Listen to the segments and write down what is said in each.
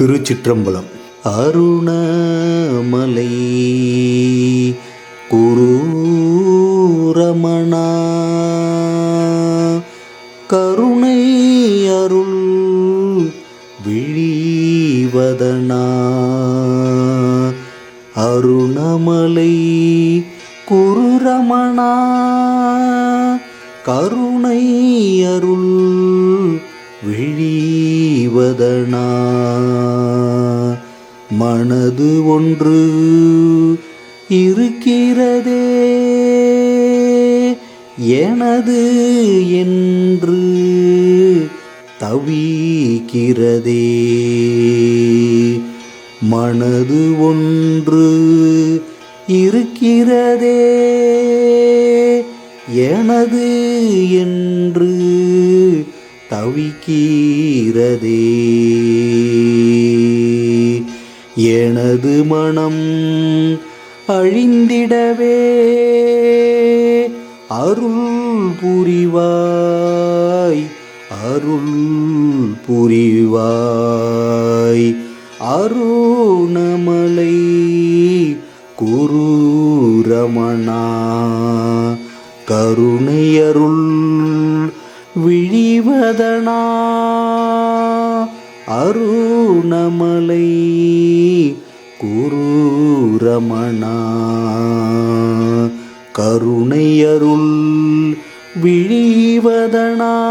திருச்சிற்றம்பலம். அருணமலை குருரமணா. கருணை அருள் விழிவதனா. அருணமலை குருரமணா. கருணை அருள் மனதனா மனது ஒன்று இருக்கிறதே. எனது என்று தவிக்கிறதே. மனது ஒன்று இருக்கிறதே. எனது என்று தவிக்கிறதே. எனது மனம் அழிந்திடவே. அருள் புரிவாய் அருள் புரிவாய். அருணமலை குருரமணா கருணையருள் விழிவதனா. அருணமலை குருரமணா. கருணையருள் விழிவதனா.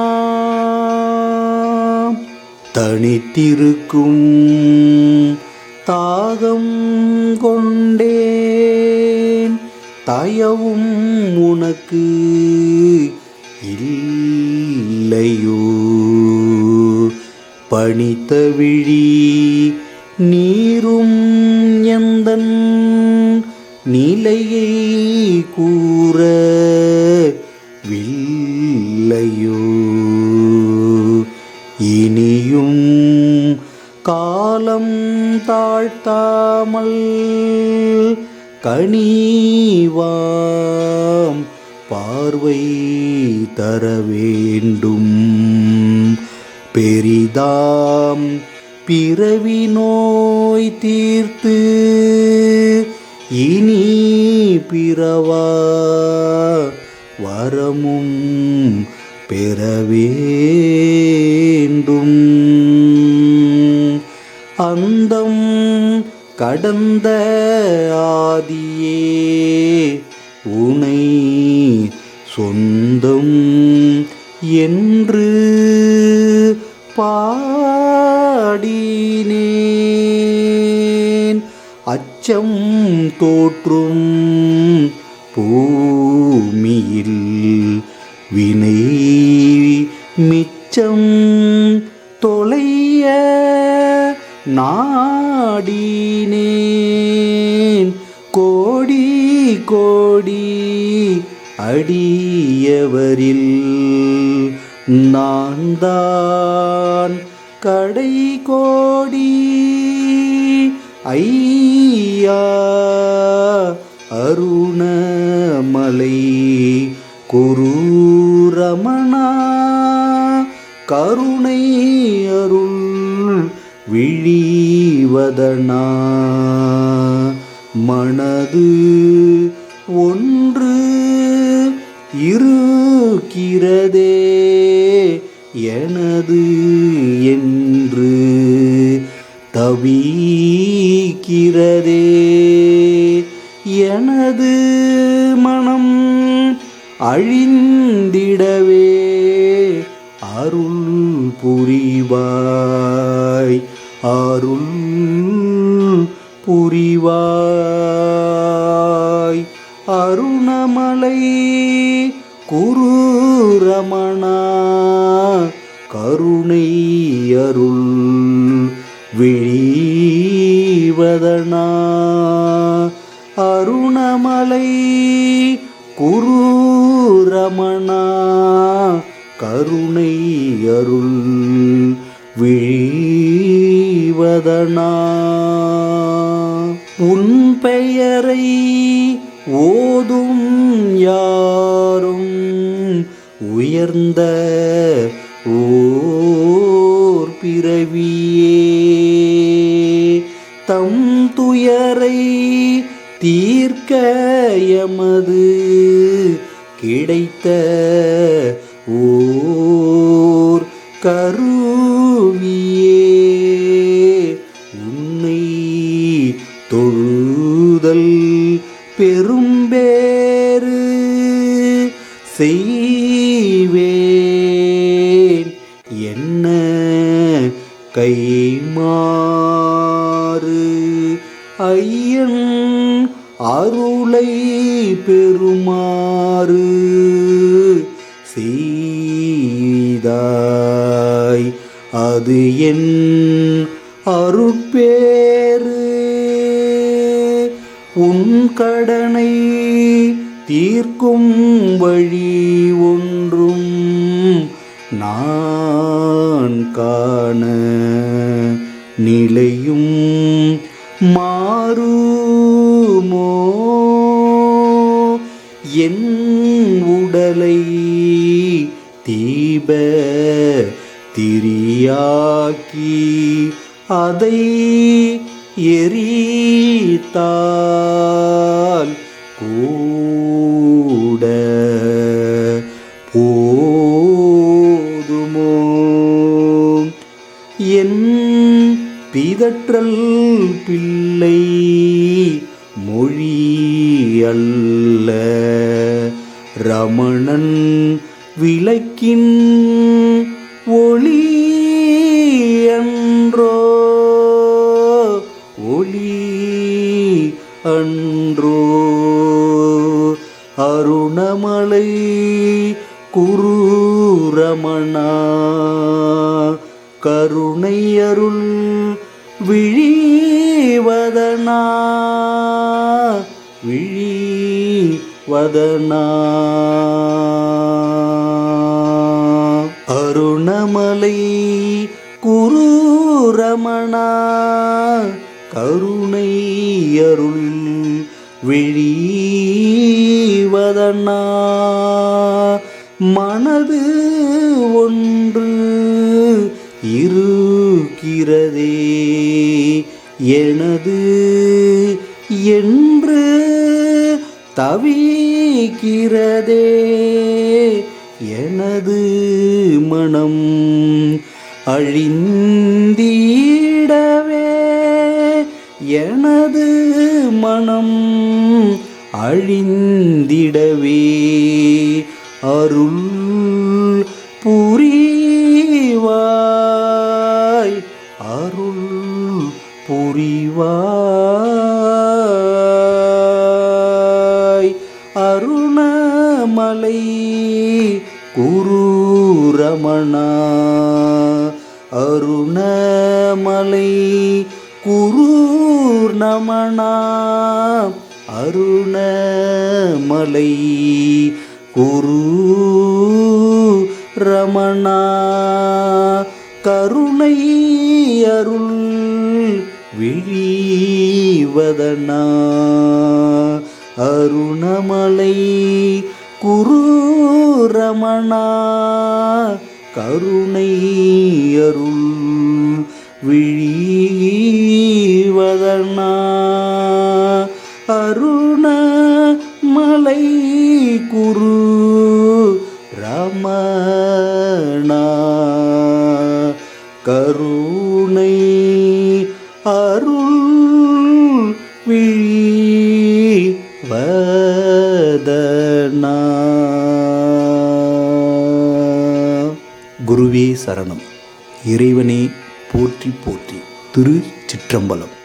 தனித்திருக்கும் தாகம் கொண்டேன். தயவும் உனக்கு இல்லையோ. பணித்த விழி நீ எந்தன் நிலையை கூற வில்லையோ? இனியும் காலம் தாழ்த்தாமல் கனிவாம் பார்வை தர வேண்டும் பெரிதாம் பிறவி நோய் தீர்த்து இனி பிறவா வரமும் பெறவேண்டும் அந்தம் கடந்த ஆதியே உனை சொந்தம் என்று பா பாடினேன் அச்சம் தோற்றும் பூமியில் வினை மிச்சம் தொலைய நாடினேன். கோடி கோடி அடியவரில் நான் தான் கடை கோடி. ஐயா அருணமலை குருரமணா கருணை அருள் விழிவதனா. மனது ஒன்று இருக்கிறதே. எனது என்று தவிக்கிறதே. எனது மனம் அழிந்திடவே. அருள் புரிவாய் அருள் புரிவாய். அருணமலை குரு ரமணா கருணை அருள் விழிவதனா. அருணமலை குரு ரமணா கருணை அருள் விழிவதனா. உன் பெயரை ஓதும் யாரும் உயர்ந்த ஓர் பிறவியே. தம் துயரை தீர்க்க எமது கிடைத்த கைமாறு ஐயன் அருளை பெறுமாறு. செய்தாய் அது என் அருட்பேறு. உன் கடனை தீர்க்கும் வழி ஒன்றும் நான் காண நிலையும் மாறுமோ? என் உடலை தீப திரியாக்கி அதை எரித்தால் பிதற்றல் பிள்ளை மொழி அல்ல. ரமணன் விளக்கின் ஒளி என்றோ ஒளி அன்றோ? அருணமலை குரு ரமணா கருணை அருள் விழிவதனா விழிவதனா. அருணமலை குருரமணா கருணை அருள் விழிவதனா. மனது எனது என்று தவிக்கிறதே. எனது மனம் அழிந்தீடவே. எனது மனம் அழிந்திடவே. அருள் குருரமணா. அருணமலை குரு நமணா அருணமலை குரு ரமணா கருணை அருள் விழிவதனா. அருணமலை குரு ரமணா கருணை அருள் விழிவதனா. அருண மலை குரு ரமணா கருணை அருள் சரணம். இறைவனே போற்றி போற்றி. திரு சிற்றம்பலம்